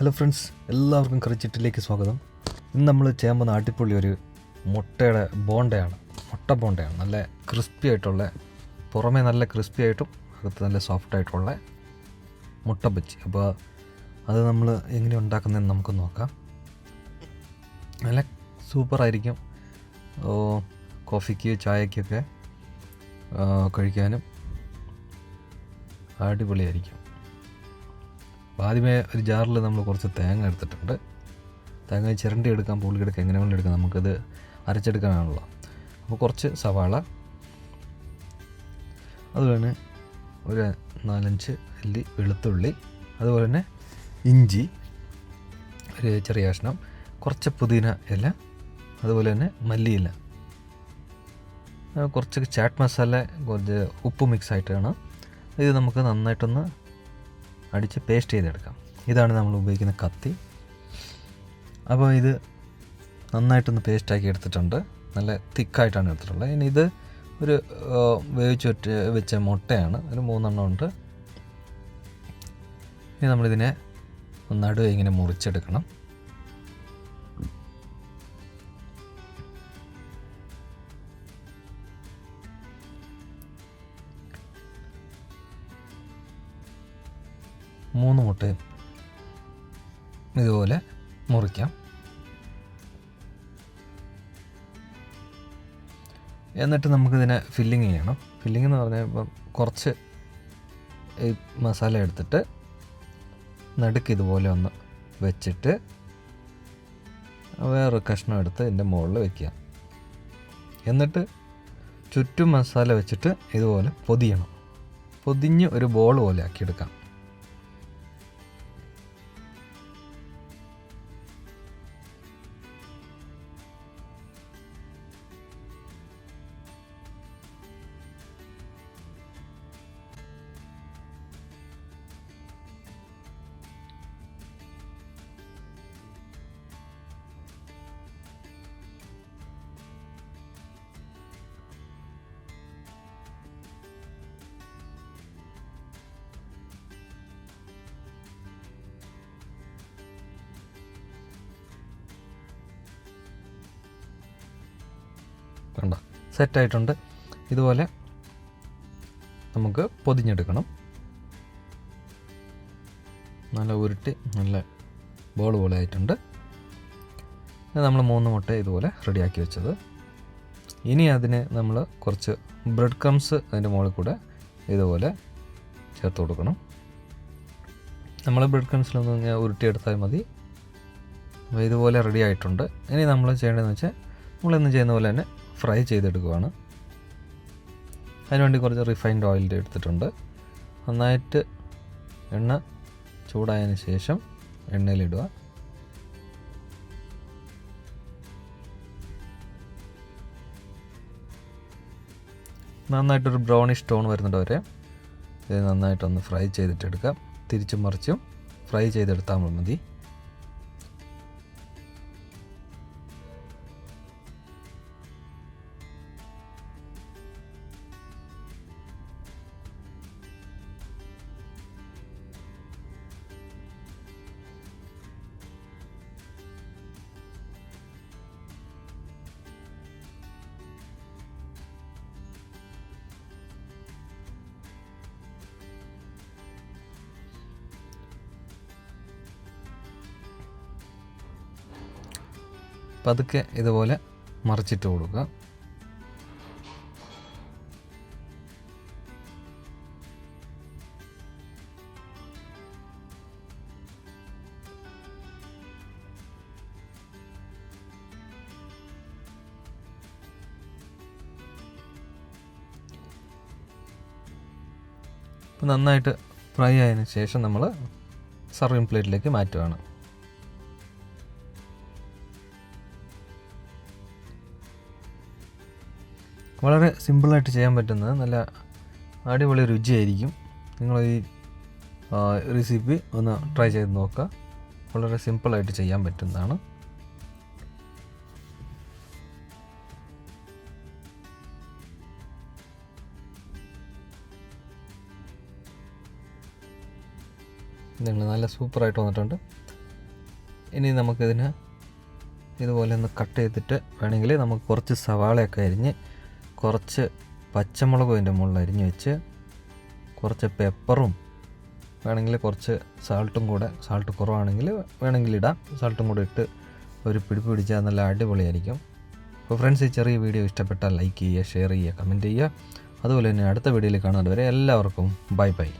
Hello friends എല്ലാവർക്കും കറിച്ചിട്ടിലേക്ക് സ്വാഗതം. ഇന്ന് നമ്മൾ ചെയ്യാൻ പോകുന്ന ഒരു മുട്ടയുടെ ബോണ്ടയാണ്. മുട്ട ബോണ്ടയാണ്. നല്ല ക്രിസ്പി ആയിട്ടുള്ള പുറമേ നല്ല ക്രിസ്പി ആയിട്ടും അകത്ത് നല്ല സോഫ്റ്റ് ആയിട്ടുള്ള മുട്ട ബജ്ജി. അപ്പോൾ അത് നമ്മൾ എങ്ങനെ ഉണ്ടാക്കുന്നതെന്ന് നമുക്ക് നോക്കാം. നല്ല സൂപ്പറായിരിക്കും കോഫിക്ക് ചായക്കൊക്കെ കഴിക്കാനും അടിപൊളിയായിരിക്കും. അപ്പോൾ ആദ്യമേ ഒരു ജാറിൽ നമ്മൾ കുറച്ച് തേങ്ങ എടുത്തിട്ടുണ്ട്. തേങ്ങ ചിരണ്ടി എടുക്കാം പുളി എടുക്കാം എങ്ങനെ വേണമെങ്കിലും എടുക്കാം. നമുക്കത് അരച്ചെടുക്കാനാണല്ലോ. അപ്പോൾ കുറച്ച് സവാള അതുപോലെ ഒരു നാലഞ്ച് അല്ലി വെളുത്തുള്ളി അതുപോലെ തന്നെ ഇഞ്ചി ഒരു ചെറിയ കഷ്ണം കുറച്ച് പുതിന ഇല അതുപോലെ തന്നെ മല്ലിയില. കുറച്ച് ചാറ്റ് മസാല കുറച്ച് ഉപ്പ് മിക്സ് ആയിട്ടാണ് ഇത് നമുക്ക് നന്നായിട്ടൊന്ന് അടിച്ച് പേസ്റ്റ് ചെയ്തെടുക്കാം. ഇതാണ് നമ്മൾ ഉപയോഗിക്കുന്ന കത്തി. അപ്പോൾ ഇത് നന്നായിട്ടൊന്ന് പേസ്റ്റാക്കി എടുത്തിട്ടുണ്ട്. നല്ല തിക്കായിട്ടാണ് എടുത്തിട്ടുള്ളത്. ഇനി ഇത് ഒരു വേവിച്ച് വെച്ച് വെച്ച മുട്ടയാണ്. ഒരു മൂന്നെണ്ണം ഉണ്ട്. ഇനി നമ്മളിതിനെ നന്നായിട്ട് ഇങ്ങനെ മുറിച്ചെടുക്കണം. മൂന്ന് മുട്ടയും ഇതുപോലെ മുറിക്കാം. എന്നിട്ട് നമുക്കിതിനെ ഫില്ലിങ് ചെയ്യണം. ഫില്ലിംഗ് എന്ന് പറഞ്ഞാൽ ഇപ്പം കുറച്ച് ഈ മസാല എടുത്തിട്ട് നടുക്ക് ഇതുപോലെ ഒന്ന് വെച്ചിട്ട് വേറൊരു കഷ്ണം എടുത്ത് ഇതിന്റെ മുകളിൽ വെക്കുക. എന്നിട്ട് ചുറ്റും മസാല വെച്ചിട്ട് ഇതുപോലെ പൊതിയണം. പൊതിഞ്ഞ് ഒരു ബോൾ പോലെ ആക്കിയെടുക്കാം. സെറ്റായിട്ടുണ്ട്. ഇതുപോലെ നമുക്ക് പൊതിഞ്ഞെടുക്കണം. നല്ല ഉരുട്ടി നല്ല ബോൾ പോലെ ആയിട്ടുണ്ട്. നമ്മൾ മൂന്ന് മുട്ട ഇതുപോലെ റെഡിയാക്കി വെച്ചത്. ഇനി അതിന് നമ്മൾ കുറച്ച് ബ്രെഡ് ക്രംസ് അതിന്റെ മുകളിൽ കൂടെ ഇതുപോലെ ചേർത്ത് കൊടുക്കണം. നമ്മൾ ബ്രെഡ് ക്രംസിലൊന്ന് ഇങ്ങനെ ഉരുട്ടിയെടുത്താൽ മതി. അപ്പോൾ ഇതുപോലെ റെഡി ആയിട്ടുണ്ട്. ഇനി നമ്മൾ ചെയ്യേണ്ടതെന്ന് വെച്ചാൽ നമ്മളിന്ന് ചെയ്യുന്ന പോലെ തന്നെ ഫ്രൈ ചെയ്തെടുക്കുകയാണ് അതിനുവേണ്ടി കുറച്ച് റിഫൈൻഡ് ഓയിൽ എടുത്തിട്ടുണ്ട്. നന്നായിട്ട് എണ്ണ ചൂടായതിന് ശേഷം എണ്ണയിലിടുക. നന്നായിട്ടൊരു ബ്രൗണിഷ് ടോൺ വരുന്നുണ്ട് വരെ ഇത് നന്നായിട്ടൊന്ന് ഫ്രൈ ചെയ്തിട്ടെടുക്കാം. തിരിച്ചും മറിച്ചും ഫ്രൈ ചെയ്തെടുത്താൽ മതി. പതുക്കെ ഇതുപോലെ മറിച്ചിട്ട് കൊടുക്കുക. നന്നായിട്ട് ഫ്രൈ ആയതിനു ശേഷം നമ്മൾ സർവിങ് പ്ലേറ്റിലേക്ക് മാറ്റുകയാണ് വളരെ സിമ്പിളായിട്ട് ചെയ്യാൻ പറ്റുന്നത് നല്ല അടിപൊളി രുചിയായിരിക്കും. നിങ്ങൾ ഈ റെസിപ്പി ഒന്ന് ട്രൈ ചെയ്ത് നോക്കുക. വളരെ സിമ്പിളായിട്ട് ചെയ്യാൻ പറ്റുന്നതാണ്. ഇതുണ്ട് നല്ല സൂപ്പറായിട്ട് വന്നിട്ടുണ്ട്. ഇനി നമുക്കിതിന് ഇതുപോലെ ഒന്ന് കട്ട് ചെയ്തിട്ട് വേണമെങ്കിൽ നമുക്ക് കുറച്ച് സവാളയൊക്കെ അരിഞ്ഞ് കുറച്ച് പച്ചമുളകും അതിന്റെ മുകളിൽ അരിഞ്ഞ് വെച്ച് കുറച്ച് പെപ്പറും വേണമെങ്കിൽ കുറച്ച് സാൾട്ടും കൂടെ സാൾട്ട് കുറവാണെങ്കിൽ വേണമെങ്കിൽ ഇടാം. സാൾട്ടും കൂടെ ഇട്ട് ഒരു പിടിപ്പ് പിടിച്ചാൽ നല്ല അടിപൊളിയായിരിക്കും. അപ്പോൾ ഫ്രണ്ട്സ് ഈ ചെറിയ വീഡിയോ ഇഷ്ടപ്പെട്ടാൽ ലൈക്ക് ചെയ്യുക ഷെയർ ചെയ്യുക കമന്റ് ചെയ്യുക. അതുപോലെ തന്നെ അടുത്ത വീഡിയോയിൽ കാണാൻ വരെ എല്ലാവർക്കും ബൈ ബൈ